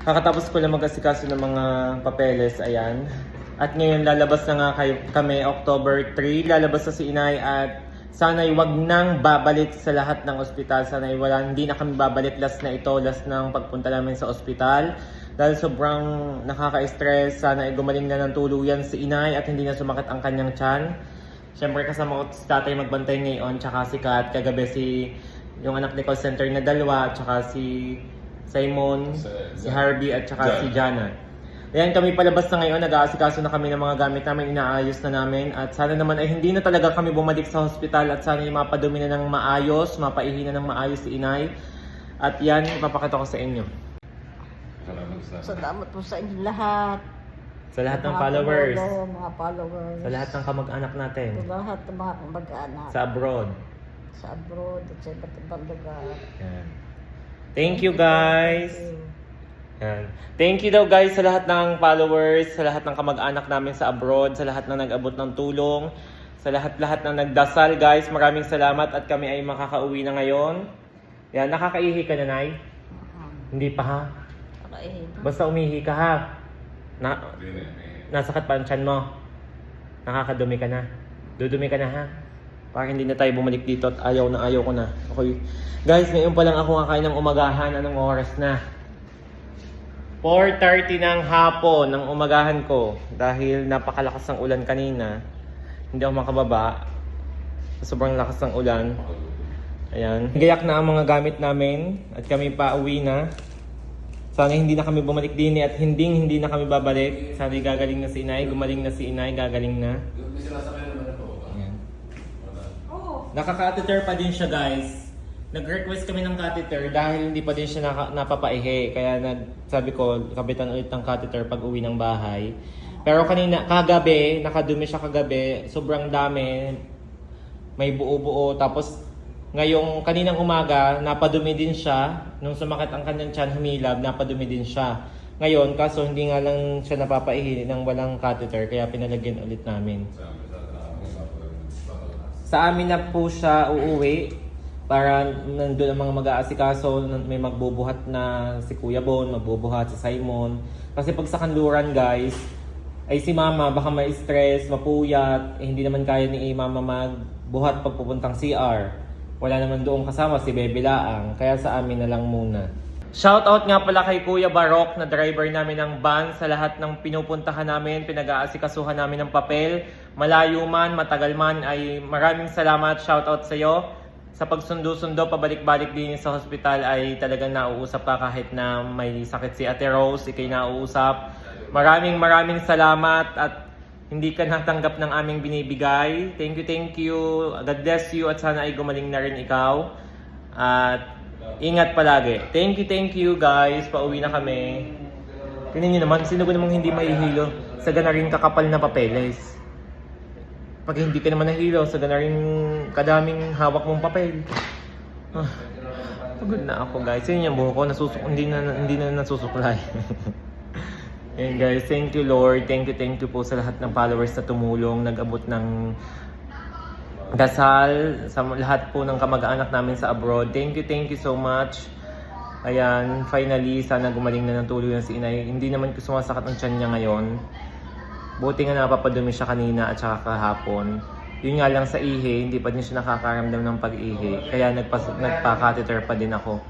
Kakatapos ko lang mag-asikaso ng mga papeles, ayan. At ngayon lalabas na nga kayo, kami October 3, lalabas na si Inay at sana'y wag nang babalik sa lahat ng ospital. Sana'y wala, hindi na kami babalik last na ito, last ng pagpunta namin sa ospital. Dahil sobrang nakaka-stress, sana'y gumaling na ng tuluyan si Inay at hindi na sumakit ang kanyang tiyan. Siyempre kasama ko si tatay magbantay ngayon, tsaka si Kat, kagabi si yung anak ni call center na dalawa, tsaka si Simon, Si- si Harvey at tsaka Jan. si Jana. Ayan kami palabas na ngayon, nag-aasikaso na kami ng mga gamit namin, inaayos na namin at sana naman ay hindi na talaga kami bumalik sa hospital at sana yung mapadumi na ng maayos, mapaihi na ng maayos si Inay. At yan, ipapakita ko sa inyo. Salamat sa... Salamat po sa inyo lahat. Sa lahat ng Mga followers, tumulong, mga followers. sa lahat ng kamag-anak natin, Sa lahat ng mga kamag-anak. sa abroad. Sa abroad at sa iba't ibang lugar. Yan. Thank you guys! Thank you. Yan. Thank you daw guys sa lahat ng followers, sa lahat ng kamag-anak namin sa abroad, sa lahat ng nag-abot ng tulong, sa lahat-lahat ng nagdasal guys. Maraming salamat at kami ay makakauwi na ngayon. Yan, nakakaihi ka na, Nay? Hindi pa ha? Kakainin. Basta umihi ka ha. Na, nasakit pa ang tiyan mo. Nakakadumi ka na. Dudumi ka na ha. Para hindi na tayo bumalik dito at ayaw na ayaw ko na. Okay. Guys, ngayon pa lang ako kakain ng umagahan. Anong oras na? 4.30 ng hapon ng umagahan ko. Dahil napakalakas ng ulan kanina. Hindi ako makababa. Sobrang lakas ng ulan. Ayan. Gayak na ang mga gamit namin at kami pa uwi na. Sana hindi na kami bumalik din at hindi hindi na kami babalik. Sana gagaling na si Inay, gumaling na si Inay, gagaling na. May sinasakay naman ito. Ayan. Wala. Naka-catheter pa din siya guys. Nag-request kami ng catheter dahil hindi pa din siya naka, napapaihi. Kaya nag, sabi ko, kapitan ulit ng catheter pag uwi ng bahay. Pero kanina, kagabi, nakadumi siya kagabi. Sobrang dami. May buo-buo. Tapos ngayong kaninang umaga, napadumi din siya. Nung sumakit ang kanyang tiyan, humilab, napadumi din siya. Ngayon, kaso hindi nga lang siya napapaihi ng walang catheter. Kaya pinalagyan ulit namin. Sa amin, sa amin, sa amin. Sa amin na po siya uuwi para nandun ang mga mag-aasikaso, may magbubuhat na si Kuya Bon, magbubuhat si Simon. Kasi pag sa kanluran guys, ay si Mama baka may stress, mapuyat, eh, hindi naman kaya ni Mama magbuhat pag pupuntang CR. Wala naman doon kasama si Bebe Laang, kaya sa amin na lang muna. Shoutout nga pala kay Kuya Barok na driver namin ng van sa lahat ng pinupuntahan namin, pinag-aasikasuhan namin ng papel. Malayo man, matagal man ay maraming salamat. Shoutout sa iyo. Sa pagsundo-sundo, pabalik-balik din sa hospital ay talagang nauusap ka kahit na may sakit si Ate Rose, ikay nauusap. Maraming maraming salamat at hindi ka natanggap ng aming binibigay. Thank you, thank you. God bless you at sana ay gumaling na rin ikaw. At ingat palagi. Thank you, thank you guys. Pauwi na kami. Tingnan nyo naman, sino ba namang hindi mahihilo sa ganaring kakapal na papeles? Pag hindi ka naman nahilo sa ganaring kadaming hawak mong papel. Ah, pagod na ako guys. Yun yung buho ko, nasusuk hindi na, hindi na nasusuklay. Ayan guys, thank you Lord. Thank you, thank you po sa lahat ng followers na tumulong, nag-abot ng dasal sa lahat po ng kamag-anak namin sa abroad. Thank you, thank you so much. Ayan, finally, sana gumaling na ng tuloy si inay. Hindi naman ko sumasakit ang tiyan niya ngayon. Buti nga napapadumi siya kanina at saka kahapon. Yun nga lang sa ihi, hindi pa din siya nakakaramdam ng pag-ihi. Kaya nagpa, nagpa-catheter pa din ako.